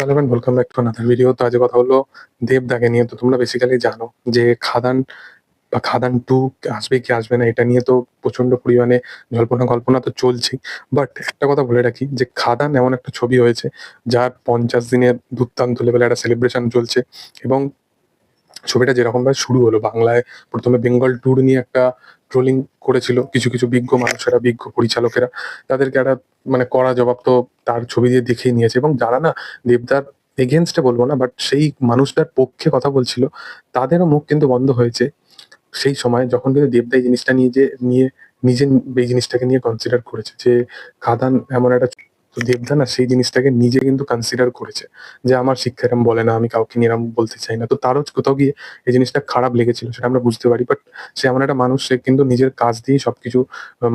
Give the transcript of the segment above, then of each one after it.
And welcome back to another video তো আজ কথা হলো দেবদাকে নিয়ে। তো তোমরা বেসিক্যালি জানো যে খাদান বা খাদান টু আসবে কি আসবে না, এটা নিয়ে তো প্রচণ্ড পরিমাণে জল্পনা কল্পনা তো চলছেই। বাট একটা কথা বলে রাখি যে খাদান এমন একটা ছবি হয়েছে, যার পঞ্চাশ দিনের দুর্দান্ত লেভেলে একটা সেলিব্রেশন চলছে এবং ছবিটা যেরকম ভাবে শুরু হলো, বাংলায় প্রথমে বেঙ্গল ট্যুর নিয়ে একটা ট্রোলিং করেছিল, কিছু কিছু বিজ্ঞ মানুষেরা, বিজ্ঞ পরিচালকেরা, তাদেরকে একটা মানে কড়া জবাব তো তার ছবি দিয়ে দেখেই নিয়েছে এবং যারা না দেবদার এগেনস্টে বলব না বাট সেই মানুষটার পক্ষে কথা বলছিল, তাদেরও মুখ কিন্তু বন্ধ হয়েছে। সেই সময় যখন কিন্তু দেবদা এই জিনিসটা নিয়ে যে, নিয়ে নিজে, এই জিনিসটাকে নিয়ে কনসিডার করেছে যে, খাদান এমন একটা তো দেবদা না সেই জিনিসটাকে নিজে কিন্তু কনসিডার করেছে যে আমার শিক্ষা এরম বলে না, আমি কাউকে নিয়ে এরম বলতে চাই না। তো তারও কোথাও গিয়ে এই জিনিসটা খারাপ লেগেছিল সেটা আমরা বুঝতে পারি বাট সে এমন একটা মানুষ, সে কিন্তু নিজের কাজ দিয়ে সবকিছু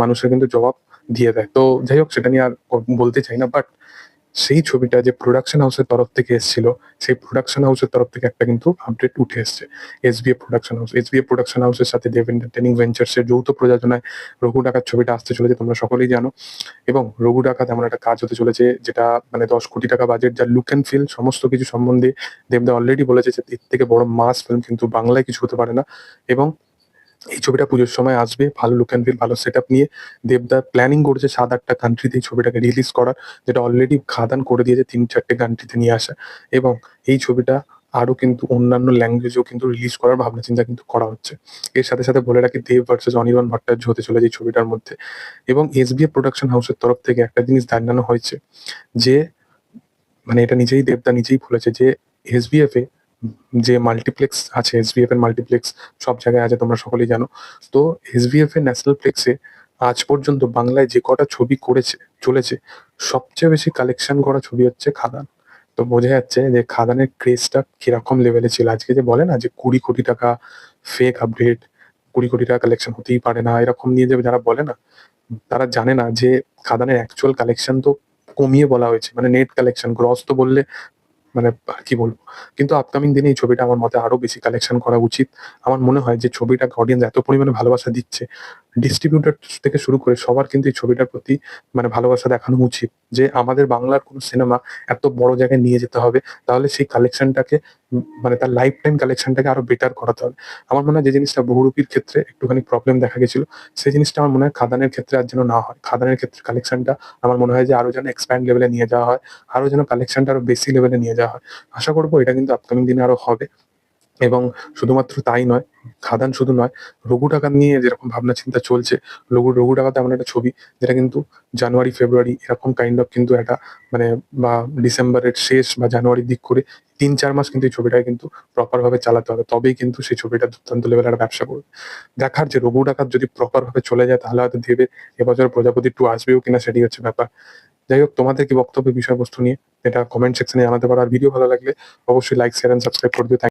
মানুষের কিন্তু জবাব দিয়ে দেয়। তো যাই হোক, সেটা নিয়ে আর বলতে চাই না বাট সেই ছবিটা যে প্রোডাকশন হাউসের তরফ থেকে এসেছিল, সেই প্রোডাকশন হাউসের তরফ থেকে একটা কিন্তু আপডেট উঠে এসছে। SBA production house S SBA production হাউসের সাথে দেব এন্টারটেনিং ভেঞ্চার্সের যৌথ প্রযোজনায় রঘু ডাকাত ছবিটা আসতে চলেছে, তোমরা সকলেই জানো। এবং রঘু ডাকাত এমন একটা কাজ হতে চলেছে, যেটা মানে দশ কোটি টাকা বাজেট যার লুক অ্যান্ড ফিল সমস্ত কিছু সম্বন্ধে দেবদা অলরেডি বলেছে যে এর থেকে বড় মাস ফিল্ম কিন্তু বাংলায় কিছু হতে পারে না। এবং এই ছবিটা পুজোর সময় আসবে, ভালো লুক অ্যান্ড ফিল ভালো সেট নিয়ে। দেবদার প্ল্যানিং করেছে সাত আটটা কান্ট্রিতে এই ছবিটাকে রিলিজ করার, যেটা অলরেডি খাদান করে দিয়েছে তিন চারটে কান্ট্রিতে নিয়ে আসা। এবং এই ছবিটা আরও কিন্তু অন্যান্য ল্যাঙ্গুয়েজেও কিন্তু রিলিজ করার ভাবনা চিন্তা কিন্তু করা হচ্ছে। এর সাথে সাথে বলে রাখি, দেব ভার্সেস অনির্বাণ ভট্টাচার্য হতে চলেছে এই ছবিটার মধ্যে। এবং এসবিএফ প্রোডাকশন হাউসের তরফ থেকে একটা জিনিস জানানো হয়েছে যে মানে এটা নিজেই দেবদা নিজেই বলেছে যে এসবিএফ এ যে মাল্টিপ্লেক্স আছে এসবিএফ এর মাল্টিপ্লেক্স সব জায়গায় আছে, তোমরা সকলেই জানো। তো এসবিএফ এর ন্যাশনাল প্লেক্সে আজ পর্যন্ত বাংলায় যে কটা ছবি করেছে, চলেছে, সবচেয়ে বেশি কালেকশন করা ছবি হচ্ছে খাদান। তো বোঝা যাচ্ছে যে খাদানের ক্রেজটা কীরকম লেভেলে ছিল। আজকে যে বলে না যে কুড়ি কোটি টাকা ফেক আপডেট কুড়ি কোটি টাকা কালেকশন হতেই পারে না, এরকম নিয়ে যে যারা বলে না, তারা জানে না যে খাদানের অ্যাকচুয়াল কালেকশন তো কমিয়ে বলা হয়েছে। মানে নেট কালেকশন গ্রস তো বললে মানে কি বলব? কিন্তু আপকামিং দিনে এই ছবিটা আমার মতে আরও বেশি কালেকশন করা উচিত। আমার মনে হয় যে ছবিটাকে অডিয়েন্স এত পরিমাণে ভালোবাসা দিচ্ছে। ডিস্ট্রিবিউটর থেকে শুরু করে সবার কিন্তু এই ছবিটার প্রতি মানে ভালোবাসা দেখানো উচিত। যে আমাদের বাংলার কোনো সিনেমা এত বড় জায়গায় নিয়ে যেতে হবে, তাহলে সেই কালেকশনটাকে মানে তার লাইফ টাইম কালেকশনটাকে আরও বেটার করাতে হবে। আমার মনে হয় যে জিনিসটা বহুরূপীর ক্ষেত্রে একটুখানি প্রবলেম দেখা গেছিল, সেই জিনিসটা আমার মনে হয় খাদানের ক্ষেত্রে আর যেন না হয়। খাদানের ক্ষেত্রে কালেকশনটা আমার মনে হয় যে আরও যেন এক্সপ্যান্ড লেভেলে নিয়ে যাওয়া হয়, আরও যেন কালেকশনটা আরও বেশি লেভেলে নিয়ে যাওয়া হয়। আশা করব এটা কিন্তু আপকামিং দিনে আরও হবে এবং শুধুমাত্র তাই নয় খাদান শুধু নয়, রঘু টাকা নিয়ে যেরকম ভাবনা চিন্তা চলছে, রঘু রঘু টাকাতে এমন একটা ছবি যেটা কিন্তু জানুয়ারি, ফেব্রুয়ারি এরকম কাইন্ড অফ কিন্তু একটা মানে বা ডিসেম্বরের শেষ বা জানুয়ারির দিক করে তিন, চার মাস কিন্তু এই ছবিটাকে কিন্তু প্রপার ভাবে চালাতে হবে। তবেই কিন্তু সেই ছবিটা দুর্দান্ত লেভেলের ব্যবসা করবে। দেখার যে রঘু ডাকাত যদি প্রপার ভাবে চলে যায়, তাহলে হয়তো দেবে এবছর প্রজাপতি টু আসবেও কিনা সেটি হচ্ছে ব্যাপার। যাই হোক, তোমাদের কি বক্তব্য বিষয়বস্তু নিয়ে, এটা কমেন্ট সেকশনে জানাতে পারো। আর ভিডিও ভালো লাগলে অবশ্যই লাইক শেয়ার এন্ড সাবস্ক্রাইব করে দিও।